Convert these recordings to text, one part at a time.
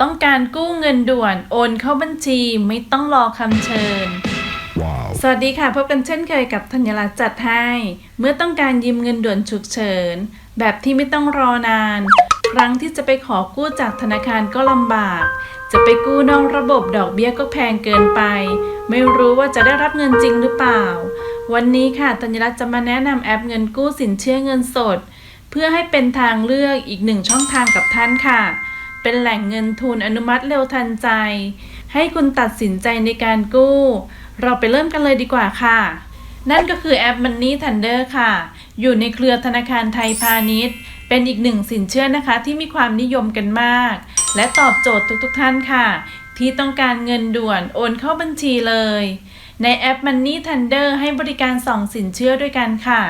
ต้องการกู้เงินด่วนโอนเข้าบัญชีไม่ต้องรอคำเชิญ Wow. สวัสดีค่ะ พบกันเช่นเคยกับธัญรัตน์จัดให้ เมื่อต้องการยืมเงินด่วนฉุกเฉิน แบบที่ไม่ต้องรอนาน ครั้งที่จะไปขอกู้จากธนาคารก็ลำบาก จะไปกู้นอกระบบดอกเบี้ยก็แพงเกินไป ไม่รู้ว่าจะได้รับเงินจริงหรือเปล่า วันนี้ค่ะธัญรัตน์จะมาแนะนำแอปเงินกู้สินเชื่อเงินสด เพื่อให้เป็นทางเลือกอีกหนึ่งช่องทางกับท่านค่ะ เป็นแหล่งเงินทุนอนุมัติเร็วทันใจ ให้คุณตัดสินใจในการกู้ เราไปเริ่มกันเลยดีกว่าค่ะ นั่นก็คือแอป Money Thunder ค่ะ อยู่ในเครือธนาคารไทยพาณิชย์ เป็นอีกหนึ่งสินเชื่อนะคะที่มีความนิยมกันมาก และตอบโจทย์ทุกๆท่านค่ะ ที่ต้องการเงินด่วนโอนเข้าบัญชีเลย ในแอป Money Thunder ให้บริการ 2 สินเชื่อด้วยกันค่ะ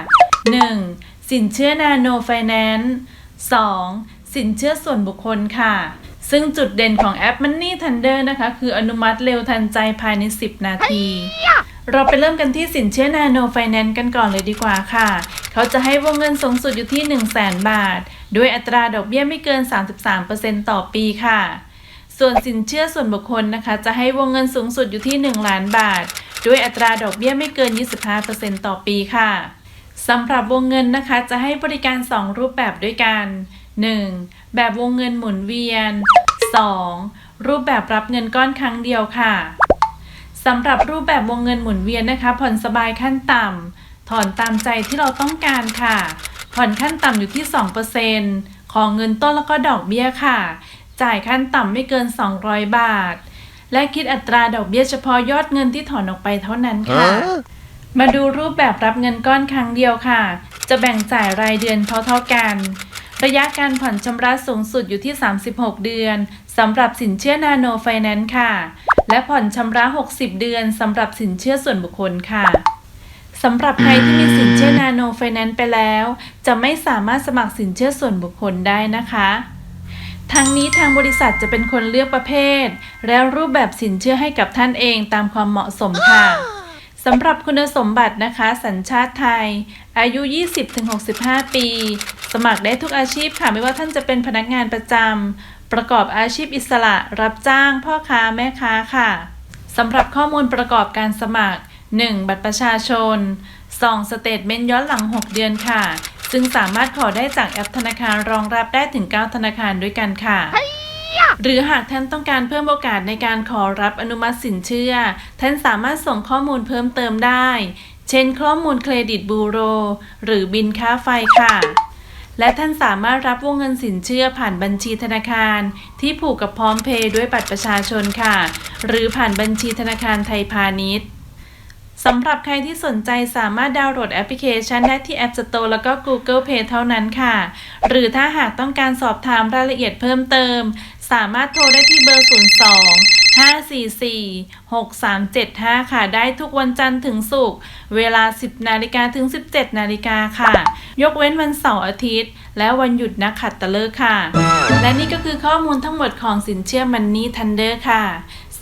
1. สินเชื่อ Nano Finance 2. สินเชื่อส่วนบุคคลค่ะ ซึ่งจุดเด่นของแอป Money Thunder นะคะ คืออนุมัติเร็วทันใจภายใน 10 นาที เราไปเริ่มกันที่สินเชื่อ Nano Finance กันก่อนเลยดีกว่าค่ะ เขาจะให้วงเงินสูงสุดอยู่ที่ 1 0 0 0 0แบาท ด้วยอัตราดอกเบี้ยไม่เกิน 33%ต่อปีค่ะ ส่วนสินเชื่อส่วนบุคคลนะคะ จะให้วงเงินสูงสุดอยู่ที่ 1 ล้านบาท ด้วยอัตราดอกเบี้ยไม่เกิน 25%ต่อปีค่ะสำหรับวงเงินนะคะจะให้บริการ 2 รูปแบบด้วยกัน 1. แบบวงเงินหมุนเวียน 2. รูปแบบรับเงินก้อนครั้งเดียวค่ะสำหรับรูปแบบวงเงินหมุนเวียนนะคะ ผ่อนสบายขั้นต่ำถอนตามใจที่เราต้องการค่ะ ผ่อนขั้นต่ำอยู่ที่ 2%ของเงินต้นแล้วก็ดอกเบี้ยค่ะ จ่ายขั้นต่ำไม่เกิน 200 บาท และคิดอัตราดอกเบี้ยเฉพาะยอดเงินที่ถอนออกไปเท่านั้นค่ะ Huh? มาดูรูปแบบรับเงินก้อนครั้งเดียวค่ะ จะแบ่งจ่ายรายเดือนเท่าๆกัน ระยะการผ่อนชำระสูงสุดอยู่ที่ 36 เดือนสำหรับสินเชื่อนาโนไฟแนนซ์ค่ะ และผ่อนชำระ 60 เดือนสำหรับสินเชื่อส่วนบุคคลค่ะสำหรับใครที่มีสินเชื่อนาโนไฟแนนซ์ไปแล้ว จะไม่สามารถสมัครสินเชื่อส่วนบุคคลได้นะคะทั้งนี้ทางบริษัทจะเป็นคนเลือกประเภท และรูปแบบสินเชื่อให้กับท่านเองตามความเหมาะสมค่ะสำหรับคุณสมบัตินะคะ สัญชาติไทย อายุ 20-65 ปี มัครได้ทุกอาชีพค่ะไม่ว่าท่านจะเป็นพนักงานประจำประกอบอาชีพอิสระ รับจ้าง พ่อค้าแม่ค้าค่ะสำหรับข้อมูลประกอบการสมัคร 1. บัตรประชาชน 2. สเตทเมนต์ย้อนหลัง 6 เดือนค่ะ ซึ่งสามารถขอได้จากแอปธนาคารรองรับได้ถึง 9 ธนาคารด้วยกันค่ะ หรือหากท่านต้องการเพิ่มโอกาสในการขอรับอนุมัติสินเชื่อ ท่านสามารถส่งข้อมูลเพิ่มเติมได้ เช่นข้อมูลเครดิตบูโร หรือบินค่าไฟค่ะ และท่านสามารถรับวงเงินสินเชื่อผ่านบัญชีธนาคาร ที่ผูกกับพร้อมเพย์ด้วยบัตรประชาชนค่ะ หรือผ่านบัญชีธนาคารไทยพาณิชย์สำหรับใครที่สนใจสามารถดาวน์โหลดแอปพลิเคชันได้ที่ App Store แล้วก็ Google Play เท่านั้นค่ะ หรือถ้าหากต้องการสอบถามรายละเอียดเพิ่มเติม สามารถโทรได้ที่เบอร์ 02 544 6375 ค่ะ ได้ทุกวันจันทร์ถึงศุกร์เวลา 10 นาฬิกาถึง 17 นาฬิกาค่ะ ยกเว้นวันเสาร์อาทิตย์ และวันหยุดนักขัดตฤกษ์ค่ะ และนี่ก็คือข้อมูลทั้งหมดของสินเชื่อมันนี่ทันเดอร์ค่ะ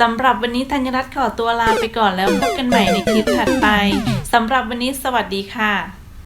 สำหรับวันนี้ธัญรัตน์ขอตัวลาไปก่อนแล้วพบกันใหม่ในคลิปถัดไปสำหรับวันนี้สวัสดีค่ะ